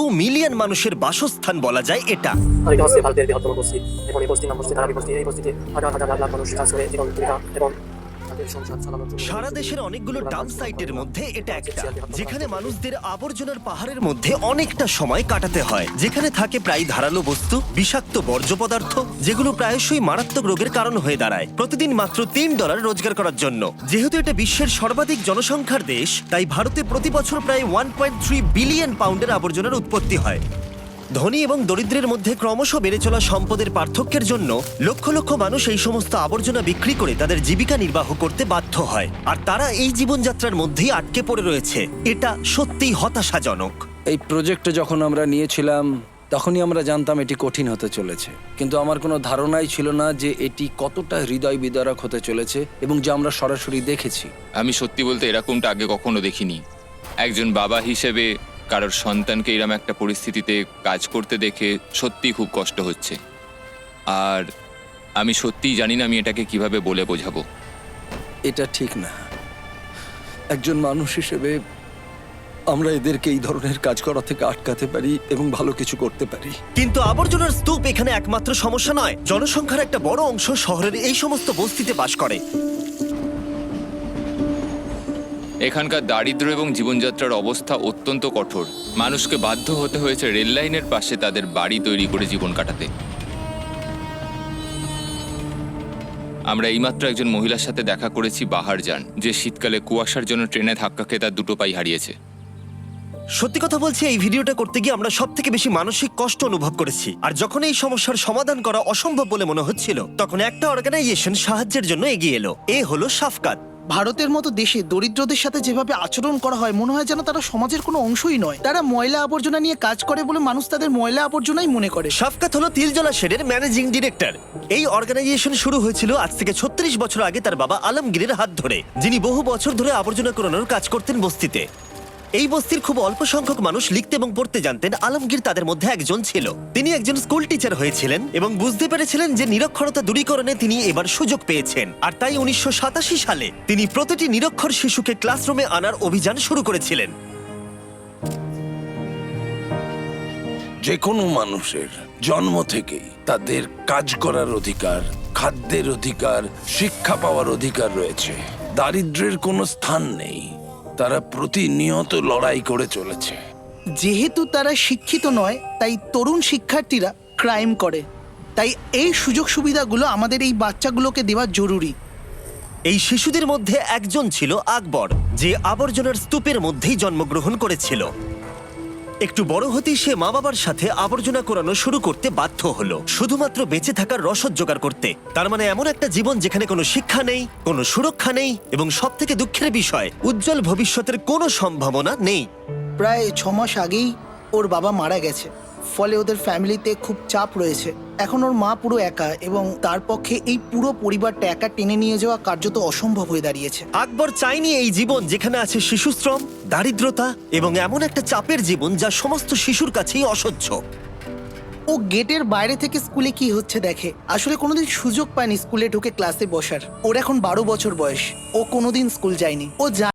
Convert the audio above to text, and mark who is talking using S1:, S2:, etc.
S1: দু মিলিয়ন মানুষের বাসস্থান বলা যায় এটা।
S2: ভারতের বৃহত্তম বস্তি। এবং এই নাম বস্তি বস্তি। এই বস্তিতে হাজার হাজার লাখ মানুষ কাজ করে জীবন জীবিকা এবং
S1: সারা দেশের অনেকগুলো ডাম্প সাইটের মধ্যে এটা একটা। যেখানে মানুষদের আবর্জনার পাহাড়ের মধ্যে অনেকটা সময় কাটাতে হয়। যেখানে থাকে প্রায় ধারালো বস্তু বিষাক্ত বর্জ্য পদার্থ যেগুলো প্রায়শই মারাত্মক রোগের কারণ হয়ে দাঁড়ায়। প্রতিদিন মাত্র তিন ডলার রোজগার করার জন্য। যেহেতু এটা বিশ্বের সর্বাধিক জনসংখ্যার দেশ তাই ভারতে প্রতি বছর প্রায় ওয়ান পয়েন্ট থ্রি বিলিয়ন পাউন্ডের আবর্জনার উৎপত্তি হয়। ধনী এবং দরিদ্রের মধ্যে ক্রমশ বেড়ে চলা সম্পদের পার্থক্যের জন্য লক্ষ লক্ষ মানুষ এই সমস্ত আবর্জনা বিক্রি করে তাদের জীবিকা নির্বাহ করতে বাধ্য হয়। আর তারা এই জীবনযাত্রার মধ্যেই আটকে পড়ে রয়েছে। এটা সত্যিই হতাশাজনক।
S3: এই প্রজেক্টটা যখন আমরা নিয়েছিলাম তখনই আমরা জানতাম এটি কঠিন হতে চলেছে। কিন্তু আমার কোনো ধারণাই ছিল না যে এটি কতটা হৃদয় বিদারক হতে চলেছে এবং যে আমরা সরাসরি দেখেছি।
S4: আমি সত্যি বলতে এরকমটা আগে কখনো দেখিনি। একজন বাবা হিসেবে কারোর সন্তানকে এরম একটা পরিস্থিতিতে কাজ করতে দেখে সত্যিই খুব কষ্ট হচ্ছে। আর আমি সত্যিই জানি না আমি এটাকে কীভাবে বলে বোঝাবো।
S3: এটা ঠিক না। একজন মানুষ হিসেবে আমরা এদেরকে এই ধরনের কাজ করা থেকে আটকাতে পারি এবং ভালো কিছু করতে পারি।
S1: কিন্তু আবর্জনার স্তূপ এখানে একমাত্র সমস্যা নয়। জনসংখ্যার একটা বড় অংশ শহরের এই সমস্ত বস্তিতে বাস করে।
S4: এখানকার দারিদ্র এবং জীবনযাত্রার অবস্থা অত্যন্ত কঠোর। মানুষকে বাধ্য হতে হয়েছে রেল লাইনের পাশে তাদের বাড়ি তৈরি করে জীবন কাটাতে। আমরা এইমাত্র একজন মহিলার সাথে দেখা করেছি বাহার যান, যে শীতকালে কুয়াশার জন্য ট্রেনে ধাক্কা খেয়ে তার দুটো পাই হারিয়েছে।
S1: সত্যি কথা বলছি, এই ভিডিওটা করতে গিয়ে আমরা সব থেকে বেশি মানসিক কষ্ট অনুভব করেছি। আর যখন এই সমস্যার সমাধান করা অসম্ভব বলে মনে হচ্ছিল, তখন একটা অর্গানাইজেশন সাহায্যের জন্য এগিয়ে এলো। এ হলো সাফকাত।
S5: ভারতের মতো দেশে দরিদ্রদের সাথে যেভাবে আচরণ করা হয়, মনে হয় যেন তারা সমাজের কোনো অংশই নয়। তারা ময়লা আবর্জনা নিয়ে কাজ করে বলে মানুষ তাদের ময়লা আবর্জনাই মনে করে।
S1: সাফকাত হলো তিলজলা শেডের ম্যানেজিং ডিরেক্টর। এই অর্গানাইজেশন শুরু হয়েছিল আজ থেকে ছত্রিশ বছর আগে তার বাবা আলমগীরের হাত ধরে, যিনি বহু বছর ধরে আবর্জনা করানোর কাজ করতেন বস্তিতে। এই বস্তির খুব অল্প সংখ্যক মানুষ লিখতে এবং পড়তে জানতেন আলমগীর তাদের মধ্যে একজন ছিল। তিনি একজন স্কুল টিচার হয়েছিলেন এবং বুঝতে পেরেছিলেন যে নিরক্ষরতা দূরীকরণে তিনি এবার সুযোগ পেয়েছেন। আর তাই উনিশশো সালে তিনি প্রতিটি নিরক্ষর শিশুকে ক্লাসরুমে আনার অভিযান শুরু করেছিলেন।
S6: যে কোনো মানুষের জন্ম থেকেই তাদের কাজ করার অধিকার, খাদ্যের অধিকার, শিক্ষা পাওয়ার অধিকার রয়েছে। দারিদ্র্যের কোনো স্থান নেই। তারা প্রতিনিয়ত লড়াই করে চলেছে।
S5: যেহেতু তারা শিক্ষিত নয় তাই তরুণ শিক্ষার্থীরা ক্রাইম করে। তাই এই সুযোগ সুবিধাগুলো আমাদের এই বাচ্চাগুলোকে দেওয়া জরুরি।
S1: এই শিশুদের মধ্যে একজন ছিল আকবর যে আবর্জনার স্তূপের মধ্যেই জন্মগ্রহণ করেছিল। একটু বড় হতেই সে মা বাবার সাথে আবর্জনা করানো শুরু করতে বাধ্য হলো। শুধুমাত্র বেঁচে থাকার রসদ জোগাড় করতে। তার মানে এমন একটা জীবন যেখানে কোনো শিক্ষা নেই, কোনো সুরক্ষা নেই এবং সব থেকে দুঃখের বিষয়, উজ্জ্বল ভবিষ্যতের কোনো সম্ভাবনা নেই।
S5: প্রায় ছ মাস আগেই ওর বাবা মারা গেছে। ফলে ওদের ফ্যামিলিতে খুব চাপ রয়েছে। এখন ওর মা পুরো একা এবং তার পক্ষে এই পুরো পরিবারটা একা টেনে নিয়ে যাওয়া কার্যত অসম্ভব হয়ে দাঁড়িয়েছে।
S1: আকবর চাইনি এই জীবন যেখানে আছে শিশুশ্রম দারিদ্রতা এবং এমন একটা চাপের জীবন যা সমস্ত শিশুর কাছেই অসহ্য।
S5: ও গেটের বাইরে থেকে স্কুলে কি হচ্ছে দেখে? আসলে কোনোদিন সুযোগ পায়নি স্কুলে ঢুকে ক্লাসে বসার। ওর এখন বারো বছর বয়স। ও কোনোদিন স্কুল যায়নি। ও জানে